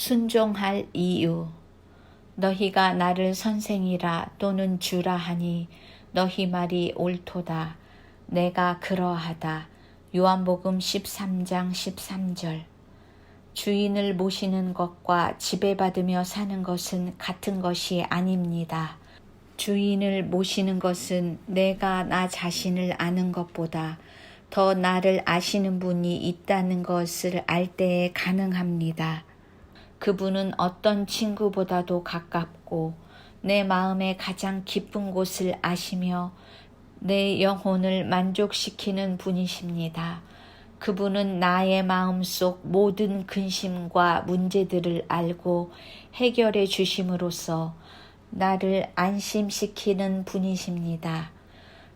순종할 이유. 너희가 나를 선생이라 또는 주라 하니 너희 말이 옳도다. 내가 그러하다. 요한복음 13장 13절. 주인을 모시는 것과 지배받으며 사는 것은 같은 것이 아닙니다. 주인을 모시는 것은 내가 나 자신을 아는 것보다 더 나를 아시는 분이 있다는 것을 알 때에 가능합니다. 그분은 어떤 친구보다도 가깝고 내 마음의 가장 깊은 곳을 아시며 내 영혼을 만족시키는 분이십니다. 그분은 나의 마음속 모든 근심과 문제들을 알고 해결해 주심으로써 나를 안심시키는 분이십니다.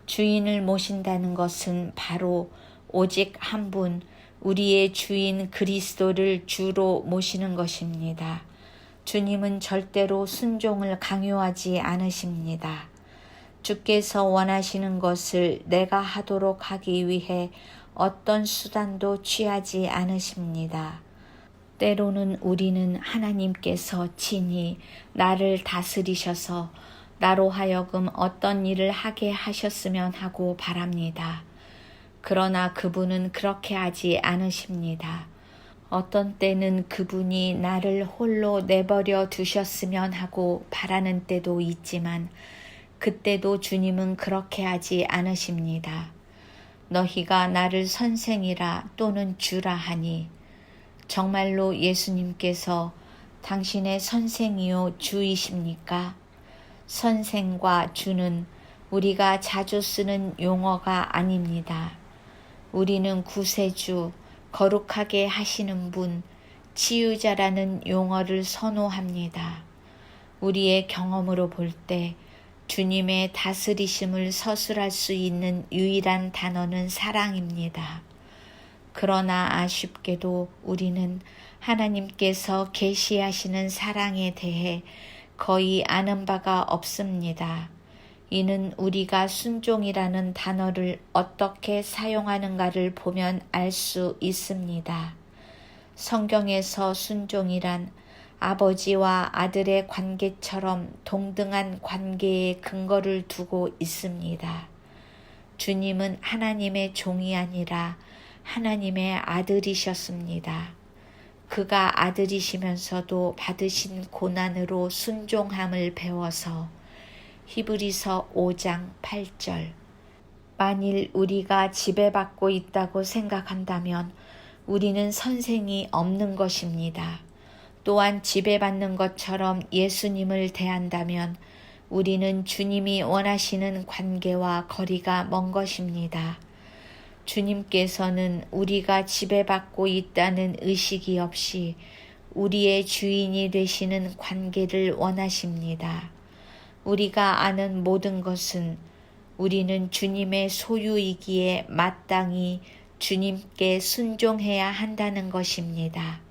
주인을 모신다는 것은 바로 오직 한 분, 우리의 주인 그리스도를 주로 모시는 것입니다. 주님은 절대로 순종을 강요하지 않으십니다. 주께서 원하시는 것을 내가 하도록 하기 위해 어떤 수단도 취하지 않으십니다. 때로는 우리는 하나님께서 친히 나를 다스리셔서 나로 하여금 어떤 일을 하게 하셨으면 하고 바랍니다. 그러나 그분은 그렇게 하지 않으십니다. 어떤 때는 그분이 나를 홀로 내버려 두셨으면 하고 바라는 때도 있지만 그때도 주님은 그렇게 하지 않으십니다. 너희가 나를 선생이라 또는 주라 하니 정말로 예수님께서 당신의 선생이요 주이십니까? 선생과 주는 우리가 자주 쓰는 용어가 아닙니다. 우리는 구세주, 거룩하게 하시는 분, 치유자라는 용어를 선호합니다. 우리의 경험으로 볼 때 주님의 다스리심을 서술할 수 있는 유일한 단어는 사랑입니다. 그러나 아쉽게도 우리는 하나님께서 계시하시는 사랑에 대해 거의 아는 바가 없습니다. 이는 우리가 순종이라는 단어를 어떻게 사용하는가를 보면 알 수 있습니다. 성경에서 순종이란 아버지와 아들의 관계처럼 동등한 관계의 근거를 두고 있습니다. 주님은 하나님의 종이 아니라 하나님의 아들이셨습니다. 그가 아들이시면서도 받으신 고난으로 순종함을 배워서 히브리서 5장 8절 만일 우리가 지배받고 있다고 생각한다면 우리는 선생이 없는 것입니다. 또한 지배받는 것처럼 예수님을 대한다면 우리는 주님이 원하시는 관계와 거리가 먼 것입니다. 주님께서는 우리가 지배받고 있다는 의식이 없이 우리의 주인이 되시는 관계를 원하십니다. 우리가 아는 모든 것은 우리는 주님의 소유이기에 마땅히 주님께 순종해야 한다는 것입니다.